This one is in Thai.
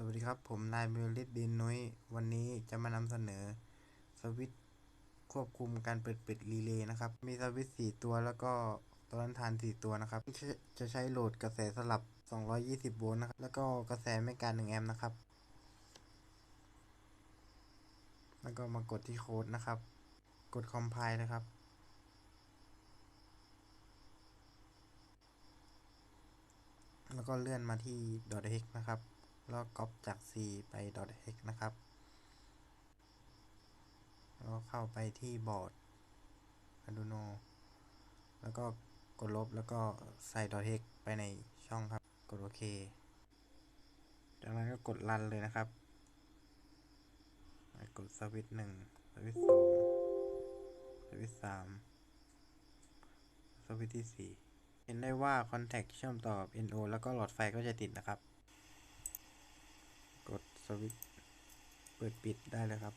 สวัสดีครับ ผมนายมิวลิดดินนุ้ย วันนี้จะมานำเสนอ สวิตควบคุมการเปิดปิดรีเลย์นะครับ มีสวิตช์4ตัวแล้วก็ตัวรันทาน4ตัวนะครับ จะใช้โหลดกระแสสลับ 220 โวลต์นะครับ แล้วก็กระแสไม่การ1แอมป์นะครับ แล้วก็มากดที่โค้ดนะครับ กด compile นะครับแล้วก็เลื่อนมาที่ .hex นะครับ แล้วก๊อปจาก C ไป .hex นะครับ แล้วเข้าไปที่บอร์ด Arduino แล้วก็กดลบแล้วก็ใส่ .hex ไปในช่องครับ กดโอเค จากนั้นก็กดรันเลยนะครับ กดสวิตช์หนึ่งสวิตช์สองสวิตช์สามสวิตช์ที่สี่เห็นได้ว่าคอนแทคเชื่อมต่อ NO แล้วก็หลอดไฟก็จะติดนะครับ สวิตช์เปิดปิดได้เลยครับ